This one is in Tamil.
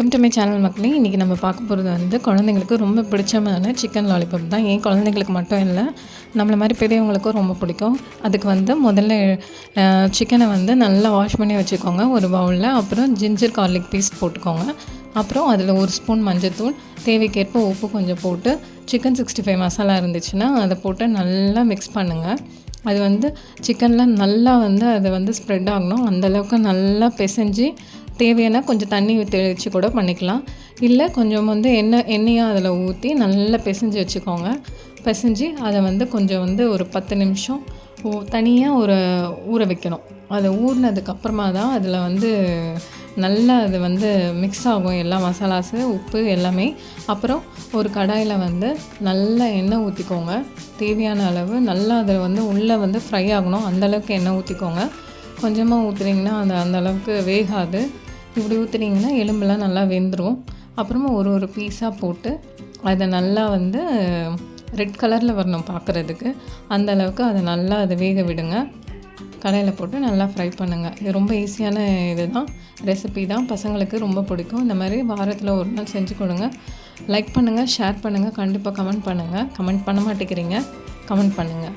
வெல்கம் டு மை சேனல் மக்களே. இன்றைக்கி நம்ம பார்க்க போகிறது வந்து குழந்தைங்களுக்கு ரொம்ப பிடிச்சமான சிக்கன் லாலிபாப் தான். ஏன் குழந்தைங்களுக்கு மட்டும் இல்லை நம்மளை மாதிரி பெரியவங்களுக்கும் ரொம்ப பிடிக்கும். அதுக்கு வந்து முதல்ல சிக்கனை வந்து நல்லா வாஷ் பண்ணி வச்சுக்கோங்க. ஒரு பவுலில் அப்புறம் ஜிஞ்சர் கார்லிக் பீஸ் போட்டுக்கோங்க. அப்புறம் அதில் ஒரு ஸ்பூன் மஞ்சள்தூள் தேவைக்கேற்ப உப்பு கொஞ்சம் போட்டு சிக்கன் சிக்ஸ்டி ஃபைவ் மசாலா இருந்துச்சுன்னா அதை போட்டு நல்லா மிக்ஸ் பண்ணுங்கள் அது வந்து சிக்கனில் நல்லா வந்து அதை வந்து ஸ்ப்ரெட் ஆகணும். அந்தளவுக்கு நல்லா பிசைஞ்சு தேவையான கொஞ்சம் தண்ணி தெளித்து கூட பண்ணிக்கலாம். இல்லை கொஞ்சம் வந்து எண்ணெய் எண்ணெயாக அதில் ஊற்றி நல்லா பிசைஞ்சு வச்சுக்கோங்க. பிசைஞ்சு அதை வந்து கொஞ்சம் வந்து ஒரு பத்து நிமிஷம் தனியாக ஒரு ஊற வைக்கணும். அதை ஊறினதுக்கப்புறமா தான் அதில் வந்து நல்லா அது வந்து மிக்ஸ் ஆகும். எல்லா மசாலாஸு உப்பு எல்லாமே. அப்புறம் ஒரு கடாயில் வந்து நல்லா எண்ணெய் ஊற்றிக்கோங்க தேவையான அளவு நல்லா அதில் வந்து உள்ளே வந்து ஃப்ரை ஆகணும். அந்தளவுக்கு எண்ணெய் ஊற்றிக்கோங்க கொஞ்சமாக ஊற்றுனீங்கன்னா அது அந்தளவுக்கு வேகாது. இப்படி ஊற்றுனீங்கன்னா எலும்பெல்லாம் நல்லா வெந்துடும் அப்புறமா ஒரு ஒரு பீஸாக போட்டு அதை நல்லா வந்து ரெட் கலரில் வரணும் பார்க்குறதுக்கு அந்த அளவுக்கு அதை நல்லா அதை வேக விடுங்க. கடையில் போட்டு நல்லா ஃப்ரை பண்ணுங்கள் இது ரொம்ப ஈஸியான இது தான் ரெசிபி தான். பசங்களுக்கு ரொம்ப பிடிக்கும். இந்த மாதிரி வாரத்தில் ஒரு நாள் செஞ்சு கொடுங்க. லைக் பண்ணுங்கள் ஷேர் பண்ணுங்கள் கண்டிப்பாக கமெண்ட் பண்ணுங்கள் கமெண்ட் பண்ண மாட்டேங்கிறீங்க. கமெண்ட் பண்ணுங்கள்